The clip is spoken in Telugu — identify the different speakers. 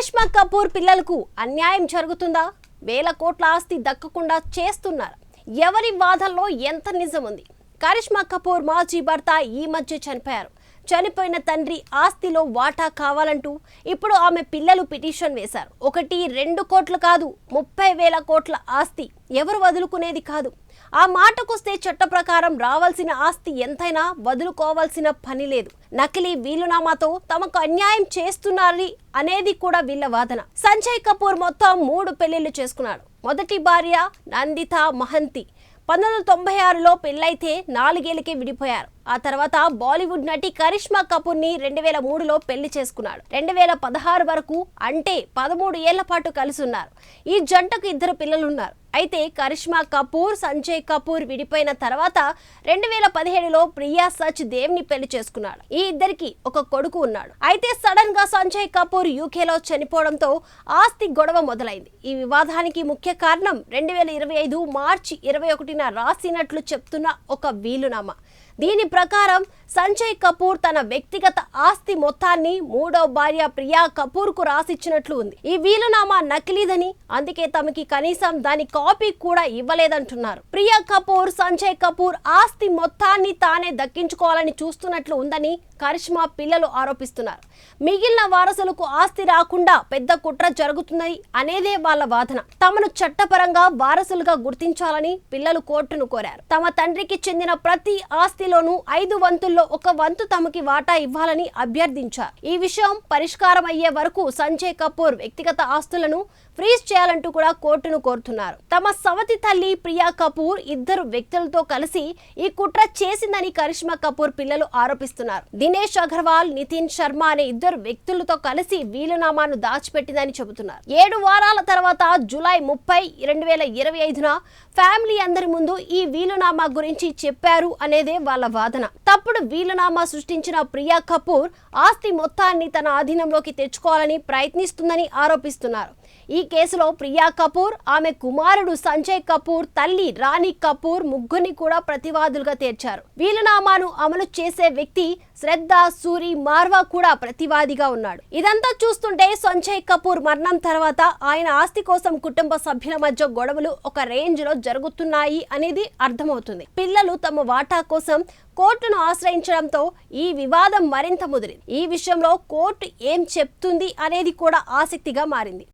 Speaker 1: కరిష్మా కపూర్ పిల్లలకు అన్యాయం జరుగుతుందా? వేల కోట్ల ఆస్తి దక్కకుండా చేస్తున్నారు. ఎవరి వాదనలో ఎంత నిజం ఉంది కరిష్మా కపూర్ మాజీ భర్త ఈ మధ్య చనిపోయారు. చనిపోయిన తండ్రి ఆస్తిలో వాటా కావాలంటూ ఇప్పుడు ఆమె పిల్లలు పిటిషన్ వేశారు. ఒకటి రెండు కోట్లు కాదు ముప్పై వేల కోట్ల ఆస్తి. ఎవరు వదులుకునేది కాదు. ఆ మాటకొస్తే చట్ట ప్రకారం రావాల్సిన ఆస్తి ఎంతైనా వదులుకోవాల్సిన పని లేదు. నకిలీ వీలునామాతో తమకు అన్యాయం చేస్తున్నారని అనేది కూడా వీళ్ళ వాదన. సంజయ్ కపూర్ మొత్తం మూడు పెళ్ళిళ్ళు చేసుకున్నాడు. మొదటి భార్య నందిత మహంతి. పంతొమ్మిది వందల తొంభై ఆరులో పెళ్ళైతే నాలుగేళ్ళకే విడిపోయారు. ఆ తర్వాత బాలీవుడ్ నటి కరిష్మా కపూర్ని రెండు వేల మూడులో పెళ్ళి చేసుకున్నాడు. రెండు వేల పదహారు వరకు అంటే పదమూడు ఏళ్ళ పాటు కలిసి ఉన్నారు ఈ జంటకు ఇద్దరు పిల్లలున్నారు. అయితే కరిష్మా కపూర్ సంజయ్ కపూర్ విడిపోయిన తర్వాత రెండు వేల పదిహేడులో ప్రియా సచ్ దేవ్ని పెళ్ళి చేసుకున్నాడు. ఈ ఇద్దరికి ఒక కొడుకు ఉన్నాడు. అయితే సడన్గా సంజయ్ కపూర్ యూకేలో చనిపోవడంతో ఆస్తి గొడవ మొదలైంది. ఈ వివాదానికి ముఖ్య కారణం రెండు వేల ఇరవై ఐదు మార్చి ఇరవై ఒకటిన రాసినట్లు చెప్తున్న ఒక వీలునామా. దీని ప్రకారం సంజయ్ కపూర్ తన వ్యక్తిగత ఆస్తి మొత్తాన్ని మూడో భార్య ప్రియా కపూర్కు రాసిచ్చినట్లు ఉంది. ఈ వీలునామా నకిలీదని అందుకే తమకి కనీసం దాని కాపీ కూడా ఇవ్వలేదంటున్నారు. ప్రియా కపూర్ సంజయ్ కపూర్ ఆస్తి మొత్తాన్ని తానే దక్కించుకోవాలని చూస్తున్నట్లు ఉందని కరిష్మా పిల్లలు ఆరోపిస్తున్నారు. మిగిలిన వారసులకు ఆస్తి రాకుండా పెద్ద కుట్ర జరుగుతున్నది అనేదే వాళ్ళ వాదన. తమను చట్టపరంగా వారసులుగా గుర్తించాలని పిల్లలు కోర్టును కోరారు. తమ తండ్రికి చెందిన ప్రతి ఆస్తిలోనూ ఐదు వంతుల్లో ఒక వంతు తమకి వాటా ఇవ్వాలని అభ్యర్థించారు. ఈ విషయం పరిష్కారం అయ్యే వరకు సంజయ్ కపూర్ వ్యక్తిగత ఆస్తులను ఫ్రీజ్ చేయాలంటూ కూడా కోర్టును కోరుతున్నారు. తమ సవతి తల్లి ప్రియా కపూర్ ఇద్దరు వ్యక్తులతో కలిసి ఈ కుట్ర చేసిందని కరిష్మా కపూర్ పిల్లలు ఆరోపిస్తున్నారు. దినేష్ అగర్వాల్ నితిన్ శర్మ అనే ఇద్దరు వ్యక్తులతో కలిసి వీలునామాను దాచిపెట్టిందని చెబుతున్నారు. ఏడు వారాల తర్వాత జూలై ముప్పై రెండు వేల ఇరవై ఐదున ఫ్యామిలీ అందరి ముందు ఈ వీలునామా గురించి చెప్పారు అనేదే వాళ్ళ వాదన. తప్పుడు వీలునామా సృష్టించిన ప్రియా కపూర్ ఆస్తి మొత్తాన్ని తన ఆధీనంలోకి తెచ్చుకోవాలని ప్రయత్నిస్తుందని ఆరోపిస్తున్నారు. ఈ కేసులో ప్రియా కపూర్ ఆమె కుమారుడు సంజయ్ కపూర్ తల్లి రాణి కపూర్ ముగ్గురిని కూడా ప్రతివాదులుగా తీర్చారు. వీలునామాను అమలు చేసే వ్యక్తి శ్రద్ధ సూరి మార్వా కూడా ప్రతివాదిగా ఉన్నాడు. ఇదంతా చూస్తుంటే సంజయ్ కపూర్ మరణం తర్వాత ఆయన ఆస్తి కోసం కుటుంబ సభ్యుల మధ్య గొడవలు ఒక రేంజ్లో జరుగుతున్నాయి అనేది అర్థమవుతుంది. పిల్లలు తమ వాటా కోసం కోర్టును ఆశ్రయించడంతో ఈ వివాదం మరింత ముదిరింది. ఈ విషయంలో కోర్టు ఏం చెప్తుంది అనేది కూడా ఆసక్తిగా మారింది.